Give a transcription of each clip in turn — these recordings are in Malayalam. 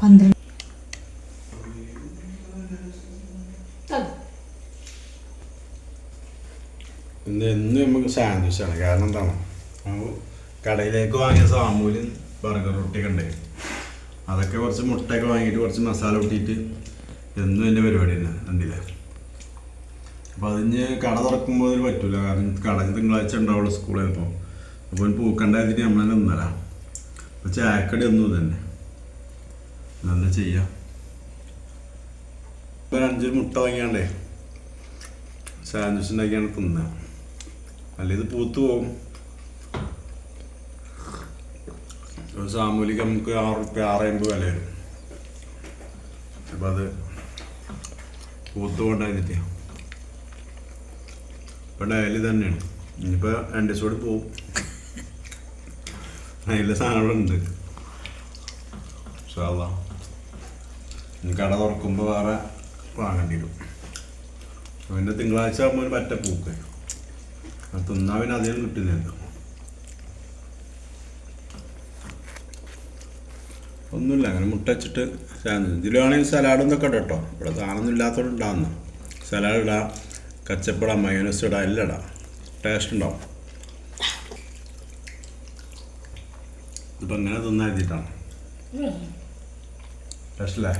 പന്ത്രണ്ട്. എന്നും നമുക്ക് സാൻഡ്വിച്ചാണ് കാരണം എന്താണ്? കടയിലേക്ക് വാങ്ങിയ സാമൂലും ബർഗർ റൊട്ടിയൊക്കെ ഉണ്ട്. അതൊക്കെ കുറച്ച് മുട്ടയൊക്കെ വാങ്ങിയിട്ട് കുറച്ച് മസാല കൂട്ടിയിട്ട് എന്നും എന്റെ പരിപാടി തന്നെ എന്തില്ല അപ്പോൾ അതിന് കട തുറക്കുമ്പോൾ അതിന് പറ്റൂല. കാരണം കട തിങ്കളാഴ്ച ഉണ്ടാവുള്ളൂ സ്കൂളിൽ ഇപ്പോൾ അപ്പോൾ പൂക്കണ്ടായിട്ട് നമ്മൾ തന്നെ നിന്നലാ. അപ്പോൾ ചായക്കടി ഒന്നും തന്നെ എന്താ ചെയ്യാം? ഇപ്പം അഞ്ച് മുട്ട വാങ്ങിയാണ്ടേ. സാൻഡ്വിച്ച് ഉണ്ടാക്കിയാണ് തിന്നുക അല്ല ഇത് പൂത്തു പോകും സാമൂലിക്ക് നമുക്ക് ആറ് റുപ്യ ആറ് അമ്പത് വില വരും. അപ്പം അത് പൂത്തു കൊണ്ടായിരുന്നില്ല ഇപ്പം ഡയലി തന്നെയാണ് ഇനിയിപ്പോൾ രണ്ട് ദിവസം കൂടി പോവും. അതിലെ സാധനങ്ങളുണ്ട് സാധാ കട തുറക്കുമ്പോൾ വേറെ വാങ്ങേണ്ടി വരും. അവന്റെ തിങ്കളാഴ്ച ആകുമ്പോൾ ഒരു പറ്റ പൂക്ക്. അത് തിന്നാ പിന്നെ അധികം കിട്ടുന്നില്ല. ഒന്നുമില്ല അങ്ങനെ മുട്ട വെച്ചിട്ട് ഇതിലാണെങ്കിൽ സലാഡ് എന്നൊക്കെ ഇടാം കേട്ടോ ഇവിടെ സാധനമൊന്നും ഇല്ലാത്തതുകൊണ്ട് ഉണ്ടാകുന്ന സലാഡ് ഇടാം കച്ചപ്പട മയോനസ് ഇടാം എല്ലാം ഇടാം. ടേസ്റ്റ് ഉണ്ടാവും. ഇതിപ്പോൾ എങ്ങനെ തിന്നാ എഴുതിയിട്ടാണ്. ടേസ്റ്റല്ലേ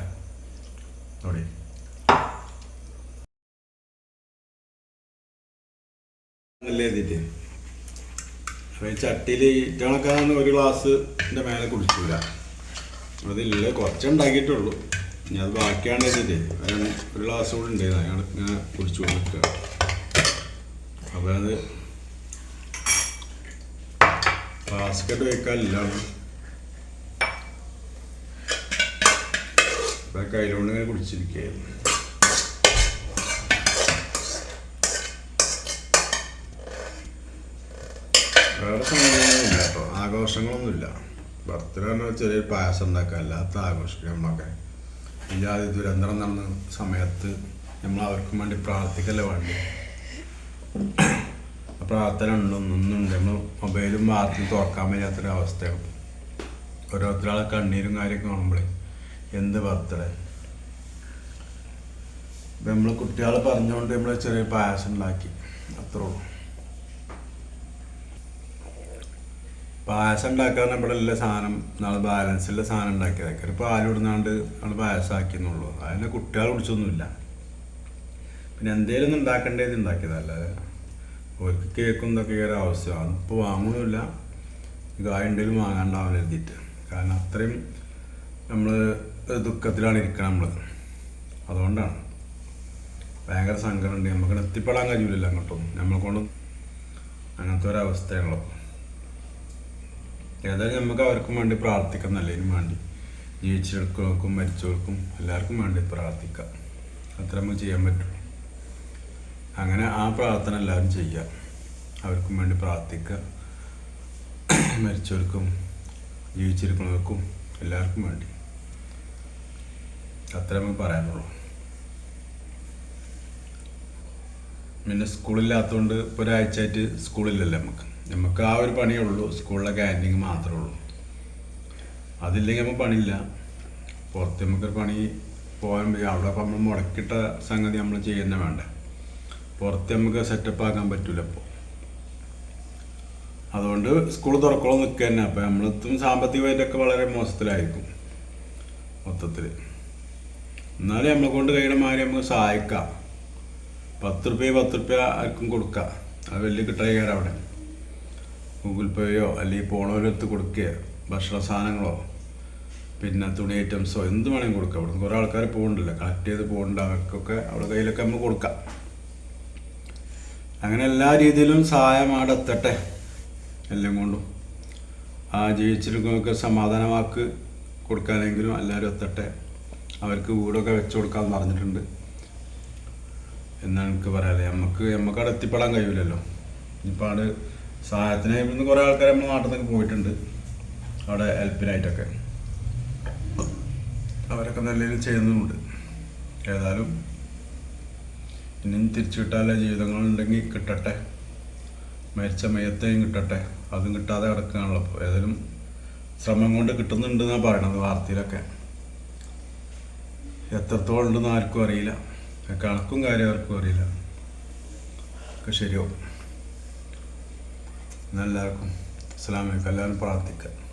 ഈ ചട്ടിയിൽ ഇറ്റണക്കാന്ന് ഒരു ഗ്ലാസ് എന്റെ മേലെ കുടിച്ചില്ല അതില്ല കുറച്ചുണ്ടാക്കിയിട്ടുള്ളൂ. ഞാൻ അത് ബാക്കിയാണ് എഴുതിയിട്ട്. ഒരു ഗ്ലാസ് കൂടെ ഉണ്ട്. അയാൾ ഇങ്ങനെ കുടിച്ചു കൊടുക്കുക അപ്പോൾ അത് ബാസ്ക്കറ്റ് വയ്ക്കാനില്ല അപ്പോൾ കയ്യിലുകൊണ്ട് ഇങ്ങനെ കുടിച്ചിരിക്കുകയായിരുന്നു. വേറെ സമയങ്ങളൊന്നുമില്ല കേട്ടോ. ആഘോഷങ്ങളൊന്നുമില്ല. ബർത്ത്ഡേ പറഞ്ഞാൽ ചെറിയൊരു പായസം ഉണ്ടാക്കുക. അല്ലാത്ത ആഘോഷിക്കുക നമ്മളൊക്കെ. ഇല്ലാതെ ദുരന്തരം ദുരന്തം നടന്ന സമയത്ത് നമ്മൾ അവർക്കും വേണ്ടി പ്രാർത്ഥിക്കല്ലേ വേണ്ടി പ്രാർത്ഥന ഉണ്ടൊന്നുണ്ട് നമ്മൾ മൊബൈലും വാർത്തയും തുറക്കാൻ വയ്യാത്തൊരവസ്ഥയാണ്. ഓരോരുത്തരാളെ കണ്ണീരും കാര്യമൊക്കെ കാണുമ്പോഴേ എന്ത് ബർത്ത്ഡേ? ഇപ്പം നമ്മൾ കുട്ടികളെ പറഞ്ഞുകൊണ്ട് നമ്മൾ ചെറിയ പായസം ഉണ്ടാക്കി. അത്രേ ഉള്ളൂ. പായസം ഉണ്ടാക്കാൻ ഉള്ള സാധനം നാളെ ബാലൻസുള്ള സാധനം ഉണ്ടാക്കിയതൊക്കെ ഒരു പാൽ ഇടുന്നാണ്ട് നമ്മൾ പായസം ആക്കിയെന്നുള്ളൂ. അതിന് കുട്ടികൾ കുടിച്ചൊന്നുമില്ല. പിന്നെ എന്തേലും ഉണ്ടാക്കേണ്ടത് ഉണ്ടാക്കിയതല്ല അവർക്ക് കേക്കും ഇതൊക്കെ ഒരു ആവശ്യമാണ്. ഇപ്പോൾ വാങ്ങണമില്ല ഗായുണ്ടെങ്കിലും വാങ്ങാണ്ടാവാൻ എഴുതിയിട്ട് കാരണം അത്രയും നമ്മൾ ദുഃഖത്തിലാണ് ഇരിക്കണം നമ്മൾ അതുകൊണ്ടാണ്. ഭയങ്കര സങ്കടമുണ്ട്. നമുക്ക് എത്തിപ്പെടാൻ കഴിയില്ല അങ്ങോട്ടും. നമ്മളെ കൊണ്ട് അങ്ങനത്തെ ഒരവസ്ഥയാണല്ലോ ഏതായാലും നമുക്ക് അവർക്കും വേണ്ടി പ്രാർത്ഥിക്കാം. നല്ലതിനും വേണ്ടി. ജീവിച്ചവർക്കും മരിച്ചവർക്കും എല്ലാവർക്കും വേണ്ടി പ്രാർത്ഥിക്കാം. അത്ര നമുക്ക് ചെയ്യാൻ പറ്റും അങ്ങനെ ആ പ്രാർത്ഥന എല്ലാവരും ചെയ്യുക. അവർക്കും വേണ്ടി പ്രാർത്ഥിക്കുക. മരിച്ചവർക്കും ജീവിച്ചിരിക്കുന്നവർക്കും എല്ലാവർക്കും വേണ്ടി. അത്ര നമുക്ക് പറയാനുള്ളൂ. പിന്നെ സ്കൂളില്ലാത്തതുകൊണ്ട് ഇപ്പോൾ ഒരാഴ്ചയായിട്ട് സ്കൂളില്ലല്ലോ നമുക്ക് നമുക്ക് ആ ഒരു പണിയേ ഉള്ളൂ. സ്കൂളിലെ ക്യാന്റീൻ മാത്രമേ ഉള്ളൂ. അതില്ലെങ്കിൽ നമുക്ക് പണിയില്ല. പുറത്ത് നമുക്കൊരു പണി പോകാൻ അവിടെ അപ്പം നമ്മൾ മുടക്കിട്ട സംഗതി നമ്മൾ ചെയ്യുന്ന വേണ്ട. പുറത്ത് നമുക്ക് സെറ്റപ്പ് ആക്കാൻ പറ്റില്ല ഇപ്പോൾ അതുകൊണ്ട് സ്കൂൾ തുറക്കോളം നിൽക്കുക തന്നെ അപ്പം നമ്മളെത്തും സാമ്പത്തികമായിട്ടൊക്കെ വളരെ മോശത്തിലായിരിക്കും. മൊത്തത്തിൽ എന്നാലും നമ്മളെ കൊണ്ട് കഴിയണ മാതിരി നമുക്ക് സഹായിക്കാം. പത്ത് റുപ്യ പത്ത് റുപ്യ ആർക്കും കൊടുക്കാം. അത് വലിയ കിട്ടായിക്കാരം അവിടെ. ഗൂഗിൾ പേയോ അല്ലെങ്കിൽ പോണവരെടുത്ത് കൊടുക്കുക ഭക്ഷണ സാധനങ്ങളോ പിന്നെ തുണി ഐറ്റംസോ എന്ത് വേണമെങ്കിലും കൊടുക്കാം. അവിടെ കുറേ ആൾക്കാർ പോകുന്നുണ്ടല്ലോ കളക്ട് ചെയ്ത് പോകുന്നുണ്ട് അവർക്കൊക്കെ അവിടെ കയ്യിലൊക്കെ നമ്മൾ കൊടുക്കാം. അങ്ങനെ എല്ലാ രീതിയിലും സഹായം അവിടെ എത്തട്ടെ. എല്ലാം കൊണ്ടും. ആ ജീവിച്ചിരിക്കുന്നവർക്ക് സമാധാനമാക്ക് കൊടുക്കാനെങ്കിലും എല്ലാവരും എത്തട്ടെ. അവർക്ക് വീടൊക്കെ വെച്ചു കൊടുക്കാമെന്ന് പറഞ്ഞിട്ടുണ്ട്. എന്നാണ് എനിക്ക് പറയാതെ നമുക്ക് നമുക്ക് അവിടെ എത്തിപ്പെടാൻ കഴിയില്ലല്ലോ ഇനിയിപ്പോൾ അവിടെ സഹായത്തിന് ഇവിടുന്ന് കുറേ ആൾക്കാർ നമ്മുടെ നാട്ടിൽ നിന്നൊക്കെ പോയിട്ടുണ്ട്. അവിടെ ഹെൽപ്പിനായിട്ടൊക്കെ. അവരൊക്കെ നല്ല രീതിയിൽ ചെയ്യുന്നുമുണ്ട് ഏതായാലും ഇനിയും തിരിച്ചു കിട്ടാനുള്ള ജീവിതങ്ങളുണ്ടെങ്കിൽ കിട്ടട്ടെ. മരിച്ച മയത്തെയും കിട്ടട്ടെ. അതും കിട്ടാതെ കിടക്കുകയാണല്ലോ ഏതായാലും ശ്രമം കൊണ്ട് കിട്ടുന്നുണ്ടെന്നാണ് പറയണത് വാർത്തയിലൊക്കെ. എത്രത്തോളം ഉണ്ടെന്ന് ആർക്കും അറിയില്ല. കണക്കും കാര്യം ആർക്കും അറിയില്ല. ഒക്കെ ശരിയാവും. എന്നെല്ലാവർക്കും അസ്സലാമലൈക്കും എല്ലാവരും പ്രാർത്ഥിക്കുക